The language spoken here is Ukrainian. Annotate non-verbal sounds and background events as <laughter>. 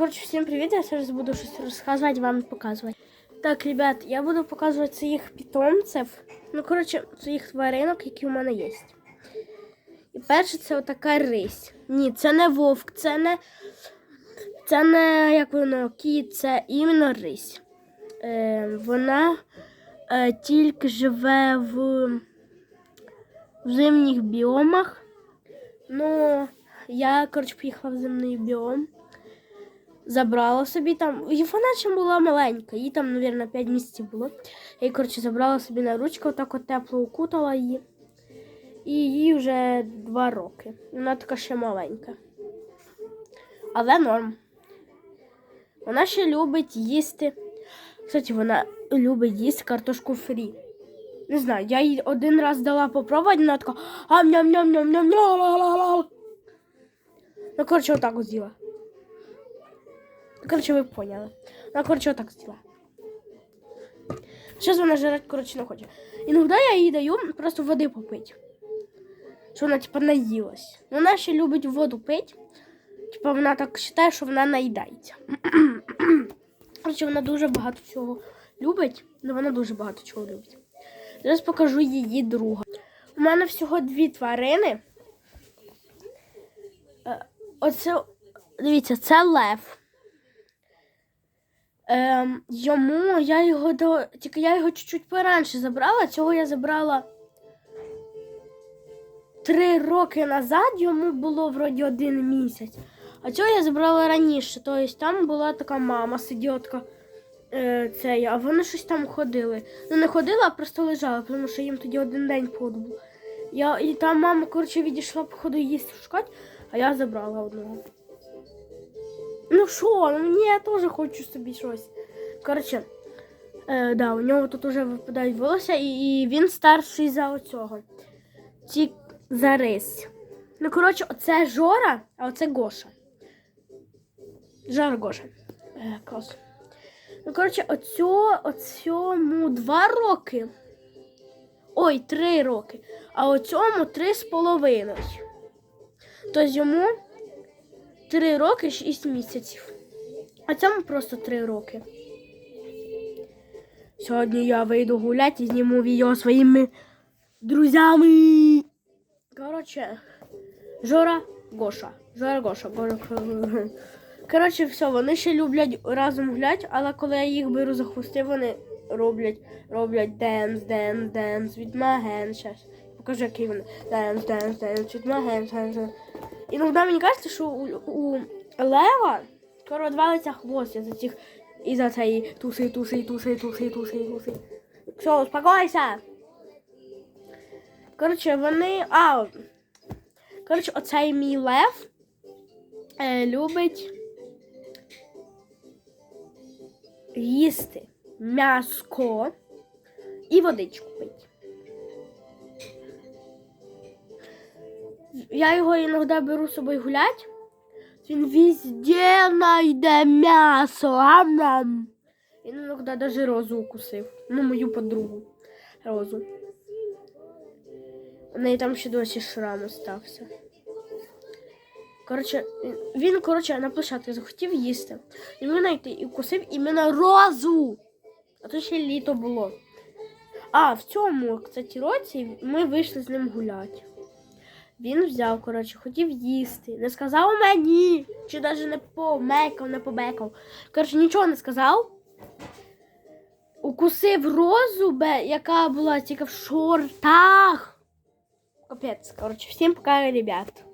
коротше, всім привіт. Я зараз буду щось розказувати, вам показувати. Так, ребят, я буду показувати своїх питомців. Ну, коротше, своїх тваринок, які у мене є. І перше це отака рись. Ні, це не вовк, це не. Це не як воно, кіт, це іменно рись. Е, вона е, тільки живе в, в зимніх біомах. Ну, я, коротше, поїхала в зимний біом. Забрала собі там. І вона ще була маленька, їй там, мабуть, 5 місяців було. Я її, коротше, забрала собі на ручку, отак от тепло укутала її. І їй вже 2 роки. Вона така ще маленька. Але норм. Вона ще любить їсти. Кстати, вона любить їсти картошку фрі. Не знаю, я їй один раз дала попробувати, вона така ам ням ням ням ням ням Ну, коротше, отак от з'їла. Ну, Коротше, ви поняли. Вона, коротше, отак з'їла. Зараз вона жрать, коротше, не хоче. Іноді я їй даю просто води попити. Що вона, типа, наїлась. Вона ще любить воду пити. Типа, вона так вважає, що вона наїдається. <clears throat> Коротше, вона дуже багато всього любить. Ну, вона дуже багато чого любить. Зараз покажу її друга. У мене всього дві тварини. Е, Оце, дивіться, це лев. Ем, йому я його до. Тільки я його чуть-чуть пораніше забрала. Цього я забрала три роки назад, йому було вроді один місяць. А цього я забрала раніше. Тобто там була така мама, сидітка. Е, цей, а вони щось там ходили. Ну не ходили, а просто лежали, тому що їм тоді один день походу був. Я, і там мама, коротше, відійшла, походу, їсти шукати, а я забрала одного. Ну що, ну мені я теж хочу собі щось. Коротше, е, да, у нього тут вже випадають волосся, і, і він старший за оцього. Ті за рись. Ну, коротше, оце Жора, а оце Гоша. Жора Гоша. Е, клас. Ну, коротше, оцю, оцьому два роки. Ой, три роки. А оцьому три з половиною. Тобто йому три роки шість місяців. А цьому просто три роки. Сьогодні я вийду гуляти і зніму відео своїми друзями. Коротше, Жора Гоша. Жора Гоша. Гоша. Коротше, все, вони ще люблять разом гуляти, але коли я їх беру за хвости, вони роблять роблять денс, денс, денс від маген. Покажу, який вони. Денс, денс, денс від маген. Іноді мені кажеться, що у, у лева скоро відвалиться хвост із-за цих із-за цієї туси, туси, туси, туси, туси, туси. Все, успокойся. Коротше, вони. А. Коротше, оцей мій лев е, любить їсти м'яско і водичку пить. Я його іноді беру з собою гулять. Він везде знайде м'ясо. Ам-нам. Він іноді навіть розу укусив. Ну, мою подругу. Розу. У неї там ще досі шрам остався. Коротше, він, коротше, на площадці захотів їсти. І він знайти і вкусив іменно розу. А то ще літо було. А, в цьому, кстати, році ми вийшли з ним гуляти. Він взяв, коротше, хотів їсти. Не сказав мені. Чи навіть не помекав, не побекав. Коротше, нічого не сказав. Укусив розубе, яка була тільки в шортах. Капець, коротше, всім пока, ребят.